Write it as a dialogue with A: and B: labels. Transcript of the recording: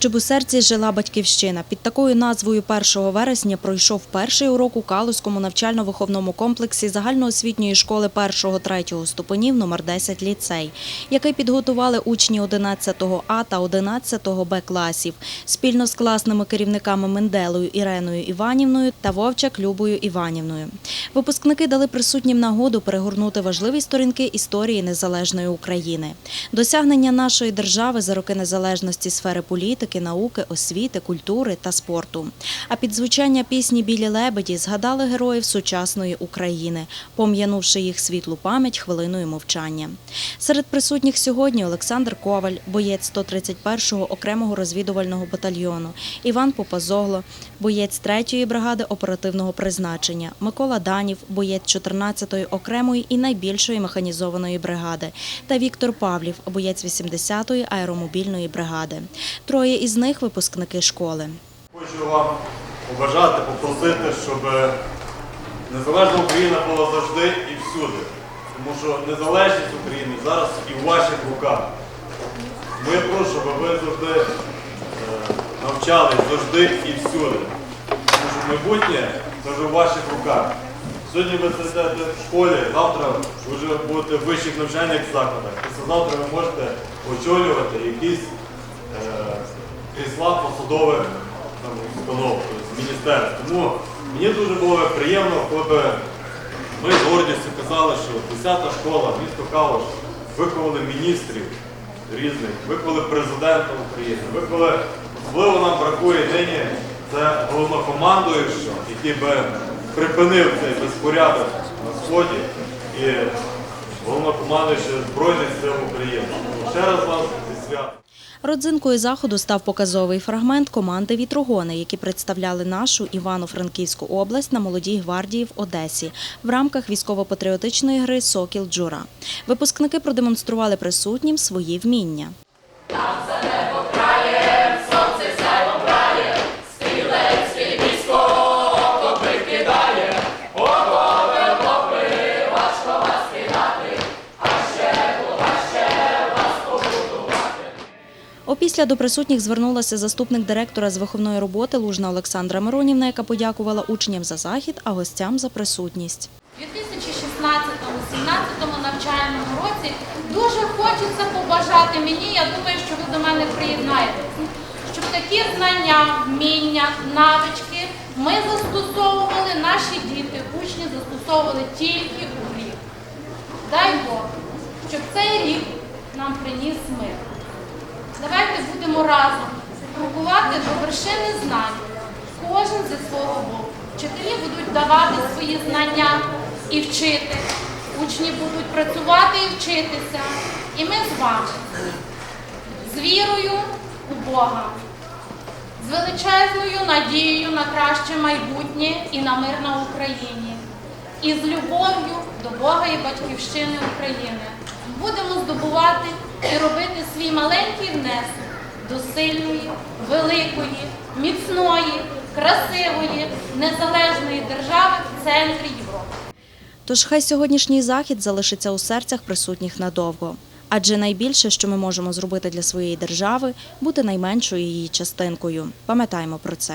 A: Щоб у серці жила батьківщина. Під такою назвою 1 вересня пройшов перший урок у Калузькому навчально-виховному комплексі загальноосвітньої школи 1-3 ступенів номер 10 ліцей, який підготували учні 11 А та 11 Б класів спільно з класними керівниками Менделою Іреною Іванівною та Вовчак Любою Іванівною. Випускники дали присутнім нагоду перегорнути важливі сторінки історії незалежної України. Досягнення нашої держави за роки незалежності сфери політики, науки, освіти, культури та спорту. А під звучання пісні Білі лебеді згадали героїв сучасної України, пом'янувши їх світлу пам'ять хвилиною мовчання. Серед присутніх сьогодні Олександр Коваль, боєць 131-го окремого розвідувального батальйону, Іван Попазогло, боєць 3-ї бригади оперативного призначення, Микола Данів, боєць 14-ї окремої і найбільшої механізованої бригади, та Віктор Павлів, боєць 80-ї аеромобільної бригади. Троє із них випускники школи.
B: Хочу вам побажати, попросити, щоб незалежна Україна була завжди і всюди. Тому що незалежність України зараз і в ваших руках. Я прошу, щоб ви завжди е, навчались завжди і всюди. Тому що майбутнє це вже в ваших руках. Сьогодні ви сидите в школі, завтра ви вже будете в вищих навчальних закладах. Післязавтра ви можете очолювати якісь е, крісла посадових установ, тобто, міністерств. Тому мені дуже було приємно, коли б ми з гордістю казали, що 10-та школа, місто Калуш, виховали міністрів різних, виховали президента України, виховали, особливо нам бракує нині, це головнокомандуючого, який би припинив цей безпорядок на сході і головнокомандуючий Збройних сил України. Ще раз вас зі святом.
A: Родзинкою заходу став показовий фрагмент команди Вітрогони, які представляли нашу Івано-Франківську область на молодій гвардії в Одесі в рамках військово-патріотичної гри Сокіл Джура. Випускники продемонстрували присутнім свої вміння. Опісля до присутніх звернулася заступник директора з виховної роботи Лужна Олександра Миронівна, яка подякувала учням за захід, а гостям за присутність.
C: У 2016-2017 навчальному році дуже хочеться побажати мені, я думаю, що ви до мене приєднаєтесь, щоб такі знання, вміння, навички ми застосовували, наші діти, учні застосовували тільки у грі. Дай Бог, щоб цей рік нам приніс мир. Давайте будемо разом крокувати до вершини знань, кожен зі свого боку. Вчителі будуть давати свої знання і вчити, учні будуть працювати і вчитися. І ми з вами з вірою у Бога, з величезною надією на краще майбутнє і на мир на Україні, і з любов'ю до Бога і батьківщини України будемо здобувати і робити свій маленький внесок до сильної, великої, міцної, красивої, незалежної держави в центрі Європи.
A: Тож хай сьогоднішній захід залишиться у серцях присутніх надовго. Адже найбільше, що ми можемо зробити для своєї держави, бути найменшою її частинкою. Пам'ятаємо про це.